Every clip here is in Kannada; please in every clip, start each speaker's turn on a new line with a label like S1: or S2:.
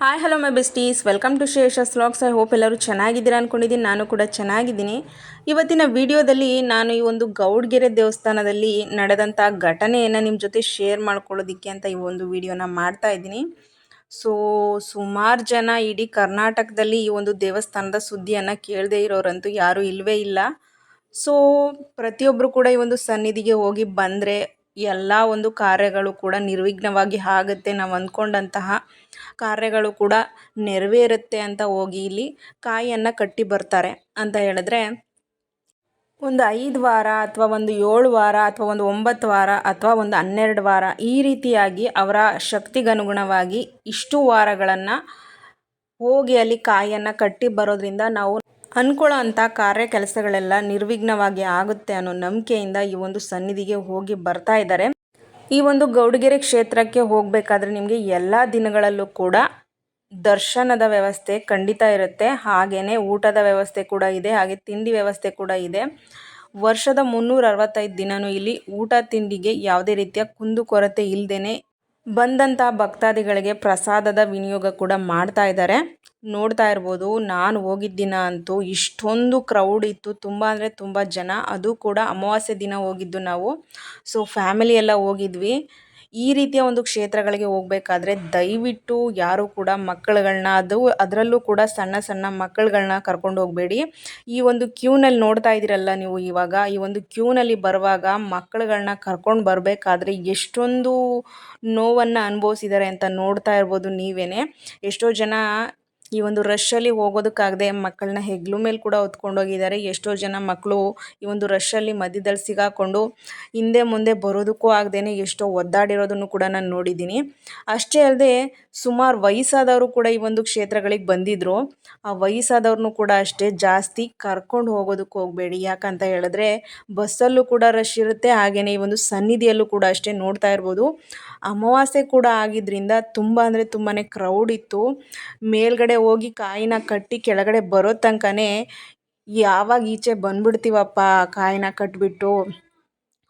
S1: Hi hello my besties welcome to Shesha's vlogs I hope ಎಲ್ಲರೂ ಚೆನ್ನಾಗಿದ್ದೀರಾ ಅಂದ್ಕೊಂಡಿದ್ದೀನಿ ನಾನು ಕೂಡ ಚೆನ್ನಾಗಿದ್ದೀನಿ. ಇವತ್ತಿನ ವಿಡಿಯೋದಲ್ಲಿ ನಾನು ಈ ಒಂದು ಗೌಡ್ಗೆರೆ ದೇವಸ್ಥಾನದಲ್ಲಿ ನಡೆದಂಥ ಘಟನೆಯನ್ನು ನಿಮ್ಮ ಜೊತೆ ಶೇರ್ ಮಾಡ್ಕೊಳ್ಳೋದಕ್ಕೆ ಅಂತ ಈ ಒಂದು ವಿಡಿಯೋನ ಮಾಡ್ತಾ ಇದ್ದೀನಿ. ಸೊ ಸುಮಾರು ಜನ ಇಡೀ ಕರ್ನಾಟಕದಲ್ಲಿ ಈ ಒಂದು ದೇವಸ್ಥಾನದ ಸುದ್ದಿಯನ್ನು ಕೇಳದೇ ಇರೋರಂತೂ ಯಾರೂ ಇಲ್ಲವೇ ಇಲ್ಲ. ಸೊ ಪ್ರತಿಯೊಬ್ಬರು ಕೂಡ ಈ ಒಂದು ಸನ್ನಿಧಿಗೆ ಹೋಗಿ ಬಂದರೆ ಎಲ್ಲ ಒಂದು ಕಾರ್ಯಗಳು ಕೂಡ ನಿರ್ವಿಘ್ನವಾಗಿ ಆಗುತ್ತೆ ನಾವು ಅಂದ್ಕೊಂಡಂತಹ ಕಾರ್ಯಗಳು ಕೂಡ ನೆರವೇರುತ್ತೆ ಅಂತ ಹೋಗಿ ಇಲ್ಲಿ ಕಾಯಿಯನ್ನು ಕಟ್ಟಿ ಬರ್ತಾರೆ ಅಂತ ಹೇಳಿದ್ರೆ, ಒಂದು ಐದು ವಾರ ಅಥವಾ ಒಂದು ಏಳು ವಾರ ಅಥವಾ ಒಂದು ಒಂಬತ್ತು ವಾರ ಅಥವಾ ಒಂದು ಹನ್ನೆರಡು ವಾರ ಈ ರೀತಿಯಾಗಿ ಅವರ ಶಕ್ತಿಗನುಗುಣವಾಗಿ ಇಷ್ಟು ವಾರಗಳನ್ನು ಹೋಗಿ ಅಲ್ಲಿ ಕಾಯಿಯನ್ನು ಕಟ್ಟಿ ಬರೋದ್ರಿಂದ ನಾವು ಅನ್ಕೊಳ್ಳೋ ಅಂಥ ಕಾರ್ಯ ಕೆಲಸಗಳೆಲ್ಲ ನಿರ್ವಿಘ್ನವಾಗಿ ಆಗುತ್ತೆ ಅನ್ನೋ ನಂಬಿಕೆಯಿಂದ ಈ ಒಂದು ಸನ್ನಿಧಿಗೆ ಹೋಗಿ ಬರ್ತಾ ಇದ್ದಾರೆ. ಈ ಒಂದು ಗೌಡಗೆರೆ ಕ್ಷೇತ್ರಕ್ಕೆ ಹೋಗಬೇಕಾದ್ರೆ ನಿಮಗೆ ಎಲ್ಲ ದಿನಗಳಲ್ಲೂ ಕೂಡ ದರ್ಶನದ ವ್ಯವಸ್ಥೆ ಖಂಡಿತ ಇರುತ್ತೆ. ಹಾಗೆಯೇ ಊಟದ ವ್ಯವಸ್ಥೆ ಕೂಡ ಇದೆ, ಹಾಗೆ ತಿಂಡಿ ವ್ಯವಸ್ಥೆ ಕೂಡ ಇದೆ. ವರ್ಷದ ಮುನ್ನೂರ ಅರವತ್ತೈದು ದಿನವೂ ಇಲ್ಲಿ ಊಟ, ತಿಂಡಿಗೆ ಯಾವುದೇ ರೀತಿಯ ಕುಂದುಕೊರತೆ ಇಲ್ಲದೇ ಬಂದಂಥ ಭಕ್ತಾದಿಗಳಿಗೆ ಪ್ರಸಾದದ ವಿನಿಯೋಗ ಕೂಡ ಮಾಡ್ತಾ ಇದ್ದಾರೆ. ನೋಡ್ತಾ ಇರ್ಬೋದು, ನಾನು ಹೋಗಿದ್ದ ದಿನ ಅಂತೂ ಇಷ್ಟೊಂದು ಕ್ರೌಡ್ ಇತ್ತು. ತುಂಬ ಅಂದರೆ ತುಂಬ ಜನ. ಅದು ಕೂಡ ಅಮಾವಾಸ್ಯೆ ದಿನ ಹೋಗಿದ್ದು ನಾವು. ಸೊ ಫ್ಯಾಮಿಲಿ ಎಲ್ಲ ಹೋಗಿದ್ವಿ. ಈ ರೀತಿಯ ಒಂದು ಕ್ಷೇತ್ರಗಳಿಗೆ ಹೋಗ್ಬೇಕಾದ್ರೆ ದಯವಿಟ್ಟು ಯಾರು ಕೂಡ ಮಕ್ಕಳುಗಳನ್ನ ಅದು ಅದರಲ್ಲೂ ಕೂಡ ಸಣ್ಣ ಸಣ್ಣ ಮಕ್ಕಳುಗಳನ್ನ ಕರ್ಕೊಂಡು ಹೋಗಬೇಡಿ. ಈ ಒಂದು ಕ್ಯೂನಲ್ಲಿ ನೋಡ್ತಾ ಇದ್ದೀರಲ್ಲ ನೀವು ಇವಾಗ, ಈ ಒಂದು ಕ್ಯೂನಲ್ಲಿ ಬರುವಾಗ ಮಕ್ಕಳುಗಳನ್ನ ಕರ್ಕೊಂಡು ಬರಬೇಕಾದ್ರೆ ಎಷ್ಟೊಂದು ನೋವನ್ನು ಅನುಭವಿಸಿದ್ದಾರೆ ಅಂತ ನೋಡ್ತಾ ಇರ್ಬೋದು ನೀವೇ ಎಷ್ಟೋ ಜನ ಈ ಒಂದು ರಶ್ಶಲ್ಲಿ ಹೋಗೋದಕ್ಕಾಗದೆ ಮಕ್ಕಳನ್ನ ಹೆಗ್ಲು ಮೇಲೆ ಕೂಡ ಹೊತ್ಕೊಂಡೋಗಿದ್ದಾರೆ. ಎಷ್ಟೋ ಜನ ಮಕ್ಕಳು ಈ ಒಂದು ರಶ್ಶಲ್ಲಿ ಮಧ್ಯದಲ್ಲಿ ಸಿಗಾಕೊಂಡು ಹಿಂದೆ ಮುಂದೆ ಬರೋದಕ್ಕೂ ಆಗದೇನೆ ಎಷ್ಟೋ ಒದ್ದಾಡಿರೋದನ್ನು ಕೂಡ ನಾನು ನೋಡಿದ್ದೀನಿ. ಅಷ್ಟೇ ಅಲ್ಲದೆ ಸುಮಾರು ವಯಸ್ಸಾದವರು ಕೂಡ ಈ ಒಂದು ಕ್ಷೇತ್ರಗಳಿಗೆ ಬಂದಿದ್ದರು ಆ ವಯಸ್ಸಾದವ್ರನ್ನೂ ಕೂಡ ಅಷ್ಟೇ ಜಾಸ್ತಿ ಕರ್ಕೊಂಡು ಹೋಗೋದಕ್ಕೆ ಹೋಗಬೇಡಿ. ಯಾಕಂತ ಹೇಳಿದ್ರೆ ಬಸ್ಸಲ್ಲೂ ಕೂಡ ರಶ್ ಇರುತ್ತೆ ಹಾಗೆಯೇ ಈ ಒಂದು ಸನ್ನಿಧಿಯಲ್ಲೂ ಕೂಡ ಅಷ್ಟೇ ನೋಡ್ತಾ ಇರ್ಬೋದು. ಅಮಾವಾಸ್ಯೆ ಕೂಡ ಆಗಿದ್ದರಿಂದ ತುಂಬ ಅಂದರೆ ತುಂಬಾ ಕ್ರೌಡ್ ಇತ್ತು. ಮೇಲ್ಗಡೆ ಹೋಗಿ ಕಾಯಿನ ಕಟ್ಟಿ ಕೆಳಗಡೆ ಬರೋ ತನಕನೇ ಯಾವಾಗ ಈಚೆ ಬಂದ್ಬಿಡ್ತೀವಪ್ಪ ಕಾಯಿನ ಕಟ್ಬಿಟ್ಟು?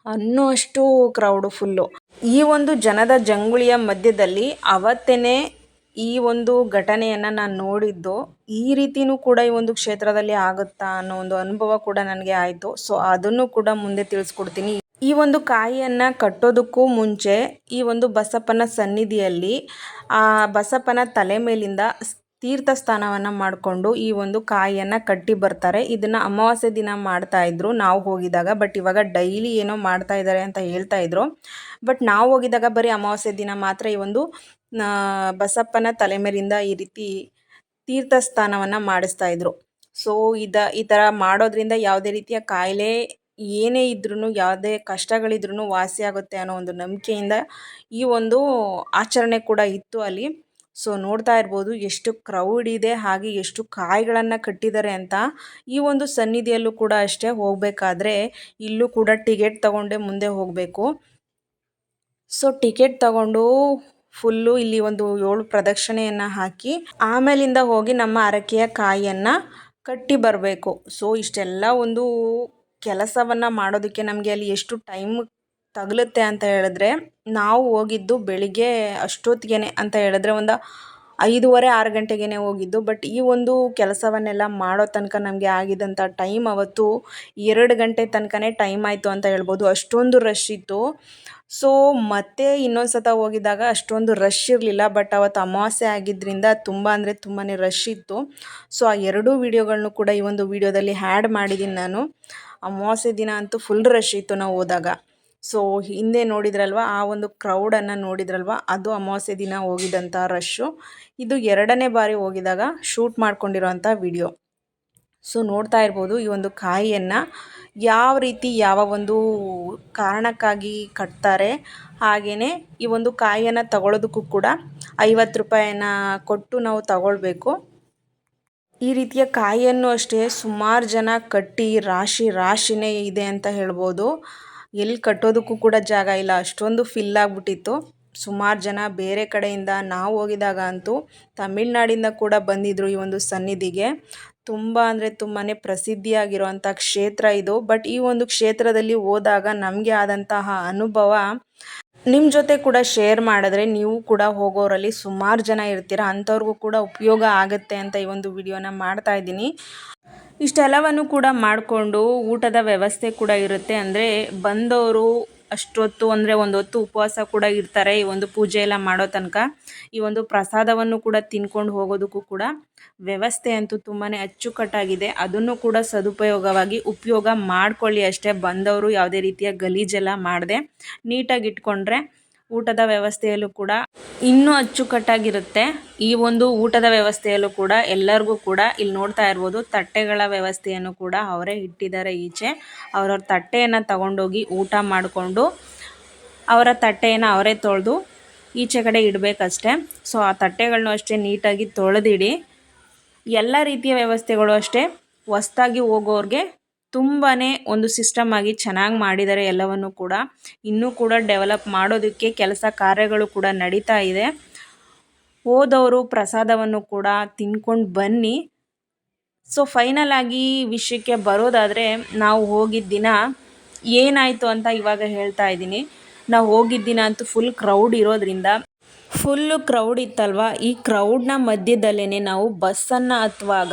S1: ಅನ್ನುವಷ್ಟು ಕ್ರೌಡು ಫುಲ್ಲು ಈ ಒಂದು ಜನದ ಜಂಗುಳಿಯ ಮಧ್ಯದಲ್ಲಿ ಅವತ್ತೇ ಈ ಒಂದು ಘಟನೆಯನ್ನು ನಾನು ನೋಡಿದ್ದು. ಈ ರೀತಿನೂ ಕೂಡ ಈ ಒಂದು ಕ್ಷೇತ್ರದಲ್ಲಿ ಆಗುತ್ತಾ ಅನ್ನೋ ಒಂದು ಅನುಭವ ಕೂಡ ನನಗೆ ಆಯಿತು. ಸೊ ಅದನ್ನು ಕೂಡ ಮುಂದೆ ತಿಳಿಸ್ಕೊಡ್ತೀನಿ. ಈ ಒಂದು ಕಾಯಿಯನ್ನು ಕಟ್ಟೋದಕ್ಕೂ ಮುಂಚೆ ಈ ಒಂದು ಬಸಪ್ಪನ ಸನ್ನಿಧಿಯಲ್ಲಿ ಆ ಬಸಪ್ಪನ ತಲೆ ಮೇಲಿಂದ ತೀರ್ಥ ಸ್ನಾನವನ್ನು ಮಾಡಿಕೊಂಡು ಈ ಒಂದು ಕಾಯಿಯನ್ನು ಕಟ್ಟಿ ಬರ್ತಾರೆ. ಇದನ್ನು ಅಮಾವಾಸ್ಯೆ ದಿನ ಮಾಡ್ತಾ ಇದ್ರು. ನಾವು ಹೋಗಿದಾಗ ಬಟ್ ಇವಾಗ ಡೈಲಿ ಏನೋ ಮಾಡ್ತಾ ಇದ್ದಾರೆ ಅಂತ ಹೇಳ್ತಾ ಇದ್ರು. ಬಟ್ ನಾವು ಹೋಗಿದಾಗ ಬರೀ ಅಮಾವಾಸ್ಯೆ ದಿನ ಮಾತ್ರ ಈ ಒಂದು ಬಸಪ್ಪನ ತಲೆ ಮೇಲಿಂದ ಈ ರೀತಿ ತೀರ್ಥ ಸ್ನಾನವನ್ನು ಮಾಡಿಸ್ತಾ ಇದ್ರು. ಸೊ ಇದ, ಈ ಥರ ಮಾಡೋದ್ರಿಂದ ಯಾವುದೇ ರೀತಿಯ ಕಾಯಿಲೆ ಏನೇ ಇದ್ರೂ ಯಾವುದೇ ಕಷ್ಟಗಳಿದ್ರೂ ವಾಸಿಯಾಗುತ್ತೆ ಅನ್ನೋ ಒಂದು ನಂಬಿಕೆಯಿಂದ ಈ ಒಂದು ಆಚರಣೆ ಕೂಡ ಇತ್ತು ಅಲ್ಲಿ. ಸೊ ನೋಡ್ತಾ ಇರ್ಬೋದು ಎಷ್ಟು ಕ್ರೌಡ್ ಇದೆ, ಹಾಗೆ ಎಷ್ಟು ಕಾಯಿಗಳನ್ನು ಕಟ್ಟಿದ್ದಾರೆ ಅಂತ ಈ ಒಂದು ಸನ್ನಿಧಿಯಲ್ಲೂ ಕೂಡ ಅಷ್ಟೇ ಹೋಗಬೇಕಾದ್ರೆ ಇಲ್ಲೂ ಕೂಡ ಟಿಕೆಟ್ ತಗೊಂಡೇ ಮುಂದೆ ಹೋಗಬೇಕು. ಸೊ ಟಿಕೆಟ್ ತಗೊಂಡು ಫುಲ್ಲು ಇಲ್ಲಿ ಒಂದು ಏಳು ಪ್ರದಕ್ಷಿಣೆಯನ್ನು ಹಾಕಿ ಆಮೇಲಿಂದ ಹೋಗಿ ನಮ್ಮ ಅರಕೆಯ ಕಾಯಿಯನ್ನು ಕಟ್ಟಿ ಬರಬೇಕು. ಸೊ ಇಷ್ಟೆಲ್ಲ ಒಂದು ಕೆಲಸವನ್ನು ಮಾಡೋದಕ್ಕೆ ನಮಗೆ ಅಲ್ಲಿ ಎಷ್ಟು ಟೈಮ್ ತಗಲುತ್ತೆ ಅಂತ ಹೇಳಿದ್ರೆ ನಾವು ಹೋಗಿದ್ದು ಬೆಳಿಗ್ಗೆ ಅಷ್ಟೊತ್ತಿಗೆ ಅಂತ ಹೇಳಿದ್ರೆ ಒಂದು ಐದೂವರೆ, ಆರು ಗಂಟೆಗೆ ಹೋಗಿದ್ದು. ಬಟ್ ಈ ಒಂದು ಕೆಲಸವನ್ನೆಲ್ಲ ಮಾಡೋ ತನಕ ನಮಗೆ ಆಗಿದ್ದಂಥ ಟೈಮ್ ಅವತ್ತು ಎರಡು ಗಂಟೆ ತನಕನೇ ಟೈಮ್ ಆಯಿತು ಅಂತ ಹೇಳ್ಬೋದು. ಅಷ್ಟೊಂದು ರಶ್ ಇತ್ತು. ಸೊ ಮತ್ತೆ ಇನ್ನೊಂದು ಸತ ಹೋಗಿದ್ದಾಗ ಅಷ್ಟೊಂದು ರಶ್ ಇರಲಿಲ್ಲ. ಬಟ್ ಅವತ್ತು ಅಮಾವಾಸ್ಯೆ ಆಗಿದ್ದರಿಂದ ತುಂಬ ಅಂದರೆ ತುಂಬಾ ರಶ್ ಇತ್ತು. ಸೊ ಆ ಎರಡೂ ವೀಡಿಯೋಗಳನ್ನು ಕೂಡ ಈ ಒಂದು ವೀಡಿಯೋದಲ್ಲಿ ಹ್ಯಾಡ್ ಮಾಡಿದ್ದೀನಿ ನಾನು. ಅಮಾವಾಸ್ಯೆ ದಿನ ಅಂತೂ ಫುಲ್ ರಶ್ ಇತ್ತು ನಾವು ಹೋದಾಗ. ಸೊ ಹಿಂದೆ ನೋಡಿದ್ರಲ್ವ, ಆ ಒಂದು ಕ್ರೌಡನ್ನು ನೋಡಿದ್ರಲ್ವ, ಅದು ಅಮಾವಾಸ್ಯೆ ದಿನ ಹೋಗಿದಂಥ ರಶ್ಶು ಇದು ಎರಡನೇ ಬಾರಿ ಹೋಗಿದಾಗ ಶೂಟ್ ಮಾಡ್ಕೊಂಡಿರೋಂಥ ವಿಡಿಯೋ ಸೊ ನೋಡ್ತಾ ಇರ್ಬೋದು, ಈ ಒಂದು ಕಾಯಿಯನ್ನು ಯಾವ ರೀತಿ ಯಾವ ಒಂದು ಕಾರಣಕ್ಕಾಗಿ ಕಟ್ತಾರೆ ಹಾಗೆಯೇ ಈ ಒಂದು ಕಾಯಿಯನ್ನು ತಗೊಳ್ಳೋದಕ್ಕೂ ಕೂಡ ಐವತ್ತು ರೂಪಾಯಿನ ಕೊಟ್ಟು ನಾವು ತಗೊಳ್ಬೇಕು. ಈ ರೀತಿಯ ಕಾಯಿಯನ್ನು ಅಷ್ಟೇ ಸುಮಾರು ಜನ ಕಟ್ಟಿ ರಾಶಿ ರಾಶಿನೇ ಇದೆ ಅಂತ ಹೇಳ್ಬೋದು. ಎಲ್ಲಿ ಕಟ್ಟೋದಕ್ಕೂ ಕೂಡ ಜಾಗ ಇಲ್ಲ. ಅಷ್ಟೊಂದು ಫಿಲ್ ಆಗಿಬಿಟ್ಟಿತ್ತು. ಸುಮಾರು ಜನ ಬೇರೆ ಕಡೆಯಿಂದ ನಾವು ಹೋಗಿದಾಗ ಅಂತೂ ತಮಿಳ್ನಾಡಿಂದ ಕೂಡ ಬಂದಿದ್ದರು ಈ ಒಂದು ಸನ್ನಿಧಿಗೆ. ತುಂಬ ಅಂದರೆ ತುಂಬಾ ಪ್ರಸಿದ್ಧಿಯಾಗಿರುವಂಥ ಕ್ಷೇತ್ರ ಇದು. ಬಟ್ ಈ ಒಂದು ಕ್ಷೇತ್ರದಲ್ಲಿ ಹೋದಾಗ ನಮಗೆ ಆದಂತಹ ಅನುಭವ ನಿಮ್ಮ ಜೊತೆ ಕೂಡ ಶೇರ್ ಮಾಡಿದ್ರೆ ನೀವು ಕೂಡ ಹೋಗೋರಲ್ಲಿ ಸುಮಾರು ಜನ ಇರ್ತೀರ? ಅಂಥವ್ರಿಗೂ ಕೂಡ ಉಪಯೋಗ ಆಗುತ್ತೆ ಅಂತ ಈ ಒಂದು ವಿಡಿಯೋನ ಮಾಡ್ತಾ ಇದ್ದೀನಿ. ಇಷ್ಟೆಲ್ಲವನ್ನು ಕೂಡ ಮಾಡಿಕೊಂಡು ಊಟದ ವ್ಯವಸ್ಥೆ ಕೂಡ ಇರುತ್ತೆ. ಅಂದರೆ ಬಂದವರು ಅಷ್ಟೊತ್ತು, ಅಂದರೆ ಒಂದು ಹೊತ್ತು ಉಪವಾಸ ಕೂಡ ಇರ್ತಾರೆ ಈ ಒಂದು ಪೂಜೆ ಎಲ್ಲ ಮಾಡೋ ತನಕ. ಈ ಒಂದು ಪ್ರಸಾದವನ್ನು ಕೂಡ ತಿನ್ಕೊಂಡು ಹೋಗೋದಕ್ಕೂ ಕೂಡ ವ್ಯವಸ್ಥೆ ಅಂತೂ ತುಂಬಾ ಅಚ್ಚುಕಟ್ಟಾಗಿದೆ. ಅದನ್ನು ಕೂಡ ಸದುಪಯೋಗವಾಗಿ ಉಪಯೋಗ ಮಾಡ್ಕೊಳ್ಳಿ ಅಷ್ಟೇ. ಬಂದವರು ಯಾವುದೇ ರೀತಿಯ ಗಲೀಜೆಲ್ಲ ಮಾಡದೆ ನೀಟಾಗಿ ಇಟ್ಕೊಂಡ್ರೆ ಊಟದ ವ್ಯವಸ್ಥೆಯಲ್ಲೂ ಕೂಡ ಇನ್ನೂ ಅಚ್ಚುಕಟ್ಟಾಗಿರುತ್ತೆ. ಈ ಒಂದು ಊಟದ ವ್ಯವಸ್ಥೆಯಲ್ಲೂ ಕೂಡ ಎಲ್ಲರಿಗೂ ಕೂಡ ಇಲ್ಲಿ ನೋಡ್ತಾ ಇರ್ಬೋದು, ತಟ್ಟೆಗಳ ವ್ಯವಸ್ಥೆಯನ್ನು ಕೂಡ ಅವರೇ ಇಟ್ಟಿದ್ದಾರೆ ಈಚೆ. ಅವರವ್ರ ತಟ್ಟೆಯನ್ನು ತಗೊಂಡೋಗಿ ಊಟ ಮಾಡಿಕೊಂಡು ಅವರ ತಟ್ಟೆಯನ್ನು ಅವರೇ ತೊಳೆದು ಈಚೆ ಕಡೆ ಇಡಬೇಕಷ್ಟೆ. ಸೊ, ಆ ತಟ್ಟೆಗಳನ್ನೂ ಅಷ್ಟೇ ನೀಟಾಗಿ ತೊಳೆದಿಡಿ. ಎಲ್ಲ ರೀತಿಯ ವ್ಯವಸ್ಥೆಗಳು ಅಷ್ಟೇ. ಹೊಸ್ದಾಗಿ ಹೋಗೋರಿಗೆ ತುಂಬಾ ಒಂದು ಸಿಸ್ಟಮ್ ಆಗಿ ಚೆನ್ನಾಗಿ ಮಾಡಿದ್ದಾರೆ ಎಲ್ಲವನ್ನು ಕೂಡ. ಇನ್ನೂ ಕೂಡ ಡೆವಲಪ್ ಮಾಡೋದಕ್ಕೆ ಕೆಲಸ ಕಾರ್ಯಗಳು ಕೂಡ ನಡೀತಾ ಇದೆ. ಹೋದವರು ಪ್ರಸಾದವನ್ನು ಕೂಡ ತಿನ್ಕೊಂಡು ಬನ್ನಿ. ಸೊ ಫೈನಲ್ ಆಗಿ ವಿಷಯಕ್ಕೆ ಬರೋದಾದರೆ ನಾವು ಹೋಗಿದ್ದ ದಿನ ಏನಾಯಿತು ಅಂತ ಇವಾಗ ಹೇಳ್ತಾ ಇದ್ದೀನಿ. ನಾವು ಹೋಗಿದ್ದ ದಿನ ಅಂತೂ ಫುಲ್ ಕ್ರೌಡ್ ಇರೋದ್ರಿಂದ ಫುಲ್ಲು ಕ್ರೌಡ್ ಇತ್ತಲ್ವ? ಈ ಕ್ರೌಡ್ನ ಮಧ್ಯದಲ್ಲೇ ನಾವು ಬಸ್ಸನ್ನು ಹತ್ತುವಾಗ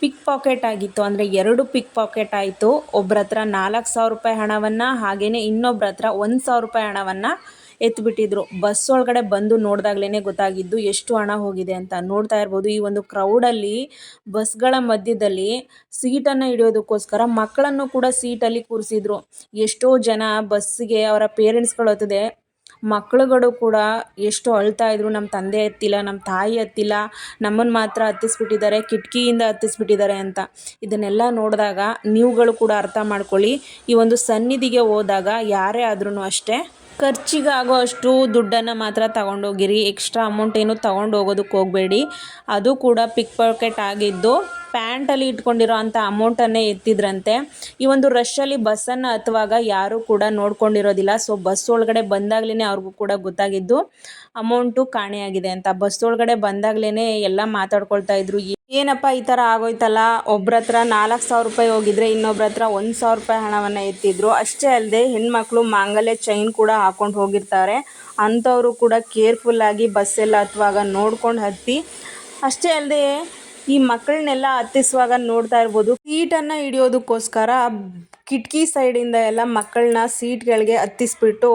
S1: ಪಿಕ್ ಪಾಕೆಟ್ ಆಗಿತ್ತು. ಅಂದರೆ ಎರಡು ಪಿಕ್ ಪಾಕೆಟ್ ಆಯಿತು. ಒಬ್ಬರ ಹತ್ರ ನಾಲ್ಕು ಸಾವಿರ ರೂಪಾಯಿ ಹಣವನ್ನು ಹಾಗೆಯೇ ಇನ್ನೊಬ್ಬರ ಹತ್ರ ಒಂದು ಸಾವಿರ ರೂಪಾಯಿ ಹಣವನ್ನು ಎತ್ತಿಬಿಟ್ಟಿದ್ರು ಬಸ್ ಒಳಗಡೆ ಬಂದು ನೋಡಿದಾಗ್ಲೇ ಗೊತ್ತಾಗಿದ್ದು ಎಷ್ಟು ಹಣ ಹೋಗಿದೆ ಅಂತ. ನೋಡ್ತಾ ಇರ್ಬೋದು, ಈ ಒಂದು ಕ್ರೌಡಲ್ಲಿ ಬಸ್ಗಳ ಮಧ್ಯದಲ್ಲಿ ಸೀಟನ್ನು ಹಿಡಿಯೋದಕ್ಕೋಸ್ಕರ ಮಕ್ಕಳನ್ನು ಕೂಡ ಸೀಟಲ್ಲಿ ಕೂರಿಸಿದ್ರು. ಎಷ್ಟೋ ಜನ ಬಸ್ಸಿಗೆ ಅವರ ಪೇರೆಂಟ್ಸ್ಗಳು ಹತ್ತದೆ ಮಕ್ಳುಗಳು ಕೂಡ ಎಷ್ಟು ಅಳ್ತಾ ಇದ್ರು ನಮ್ಮ ತಂದೆ ಹತ್ತಿಲ್ಲ ನಮ್ಮ ತಾಯಿ ಹತ್ತಿಲ್ಲ ನಮ್ಮನ್ನು ಮಾತ್ರ ಹತ್ತಿಸ್ಬಿಟ್ಟಿದ್ದಾರೆ, ಕಿಟಕಿಯಿಂದ ಹತ್ತಿಸ್ಬಿಟ್ಟಿದ್ದಾರೆ ಅಂತ. ಇದನ್ನೆಲ್ಲ ನೋಡಿದಾಗ ನೀವುಗಳು ಕೂಡ ಅರ್ಥ ಮಾಡ್ಕೊಳ್ಳಿ, ಈ ಒಂದು ಸನ್ನಿಧಿಗೆ ಹೋದಾಗ ಯಾರೇ ಆದ್ರೂ ಅಷ್ಟೇ ಖರ್ಚಿಗೆ ಆಗೋ ಅಷ್ಟು ದುಡ್ಡನ್ನು ಮಾತ್ರ ತಗೊಂಡೋಗಿರಿ. ಎಕ್ಸ್ಟ್ರಾ ಅಮೌಂಟ್ ಏನು ತಗೊಂಡು ಹೋಗೋದಕ್ಕೆ ಹೋಗಬೇಡಿ. ಅದು ಕೂಡ ಪಿಕ್ ಪಾಕೆಟ್ ಆಗಿದ್ದು ಪ್ಯಾಂಟಲ್ಲಿ ಇಟ್ಕೊಂಡಿರೋ ಅಂಥ ಅಮೌಂಟನ್ನೇ ಎತ್ತಿದ್ರಂತೆ. ಈ ಒಂದು ರಶ್ಶಲ್ಲಿ ಬಸ್ಸನ್ನು ಹತ್ತುವಾಗ ಯಾರೂ ಕೂಡ ನೋಡ್ಕೊಂಡಿರೋದಿಲ್ಲ. ಸೊ ಬಸ್ ಒಳಗಡೆ ಬಂದಾಗಲೇ ಅವ್ರಿಗೂ ಕೂಡ ಗೊತ್ತಾಗಿದ್ದು ಅಮೌಂಟು ಕಾಣೆಯಾಗಿದೆ ಅಂತ. ಬಸ್ ಒಳಗಡೆ ಬಂದಾಗಲೇ ಎಲ್ಲ ಮಾತಾಡ್ಕೊಳ್ತಾ ಇದ್ರು. ಏನಪ್ಪ ಈ ಥರ ಆಗೋಯ್ತಲ್ಲ? ಒಬ್ರ ಹತ್ರ ನಾಲ್ಕು ಸಾವಿರ ರೂಪಾಯಿ ಹೋಗಿದ್ರೆ ಇನ್ನೊಬ್ರ ಹತ್ರ ಒಂದು ಸಾವಿರ ರೂಪಾಯಿ ಹಣವನ್ನು ಎತ್ತಿದ್ರು. ಅಷ್ಟೇ ಅಲ್ಲದೆ ಹೆಣ್ಮಕ್ಳು ಮಾಂಗಲ್ಯ ಚೈನ್ ಕೂಡ ಹಾಕೊಂಡು ಹೋಗಿರ್ತಾರೆ. ಅಂಥವರು ಕೂಡ ಕೇರ್ಫುಲ್ಲಾಗಿ ಬಸ್ಸೆಲ್ಲ ಹತ್ತುವಾಗ ನೋಡ್ಕೊಂಡು ಹತ್ತಿ, ಅಷ್ಟೇ ಅಲ್ಲದೆ ಈ ಮಕ್ಕಳನ್ನೆಲ್ಲ ಹತ್ತಿಸುವಾಗ ನೋಡ್ತಾ ಇರ್ಬೋದು. ಸೀಟನ್ನು ಹಿಡಿಯೋದಕ್ಕೋಸ್ಕರ ಕಿಟಕಿ ಸೈಡಿಂದ ಎಲ್ಲ ಮಕ್ಕಳನ್ನ ಸೀಟ್ಗಳಿಗೆ ಹತ್ತಿಸ್ಬಿಟ್ಟು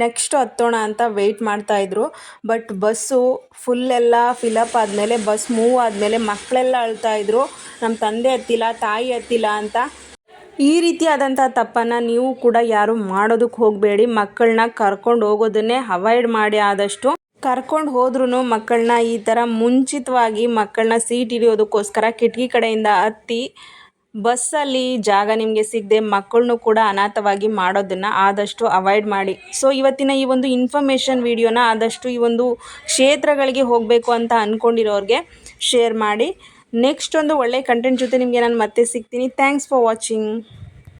S1: ನೆಕ್ಸ್ಟ್ ಹತ್ತೋಣ ಅಂತ ವೆಯ್ಟ್ ಮಾಡ್ತಾಯಿದ್ರು but bus fill fill up ಆದಮೇಲೆ ಬಸ್ ಮೂವ್ ಆದಮೇಲೆ ಮಕ್ಕಳೆಲ್ಲ ಅಳ್ತಾಯಿದ್ರು ನಮ್ಮ ತಂದೆ ಹತ್ತಿಲ್ಲ, ತಾಯಿ ಹತ್ತಿಲ್ಲ ಅಂತ. ಈ ರೀತಿಯಾದಂಥ ತಪ್ಪನ್ನು ನೀವು ಕೂಡ ಯಾರು ಮಾಡೋದಕ್ಕೆ ಹೋಗಬೇಡಿ. ಮಕ್ಕಳನ್ನ ಕರ್ಕೊಂಡು ಹೋಗೋದನ್ನೇ ಅವಾಯ್ಡ್ ಮಾಡಿ ಆದಷ್ಟು. ಕರ್ಕೊಂಡು ಹೋದ್ರೂ ಮಕ್ಕಳನ್ನ ಈ ಥರ ಮುಂಚಿತವಾಗಿ ಮಕ್ಕಳನ್ನ ಸೀಟ್ ಹಿಡಿಯೋದಕ್ಕೋಸ್ಕರ ಕಿಟಕಿ ಕಡೆಯಿಂದ ಹತ್ತಿ ಬಸ್ಸಲ್ಲಿ ಜಾಗ ನಿಮಗೆ ಸಿಗದೆ ಮಕ್ಕಳನ್ನು ಕೂಡ ಅನಾಥವಾಗಿ ಮಾಡೋದನ್ನು ಆದಷ್ಟು ಅವಾಯ್ಡ್ ಮಾಡಿ. ಸೊ ಇವತ್ತಿನ ಈ ಒಂದು ಇನ್ಫಾರ್ಮೇಷನ್ ವಿಡಿಯೋನ ಆದಷ್ಟು ಈ ಒಂದು ಕ್ಷೇತ್ರಗಳಿಗೆ ಹೋಗಬೇಕು ಅಂತ ಅಂದ್ಕೊಂಡಿರೋರಿಗೆ ಶೇರ್ ಮಾಡಿ. ನೆಕ್ಸ್ಟ್ ಒಂದು ಒಳ್ಳೆ ಕಂಟೆಂಟ್ ಜೊತೆ ನಿಮಗೆ ನಾನು ಮತ್ತೆ ಸಿಗ್ತೀನಿ. Thanks for watching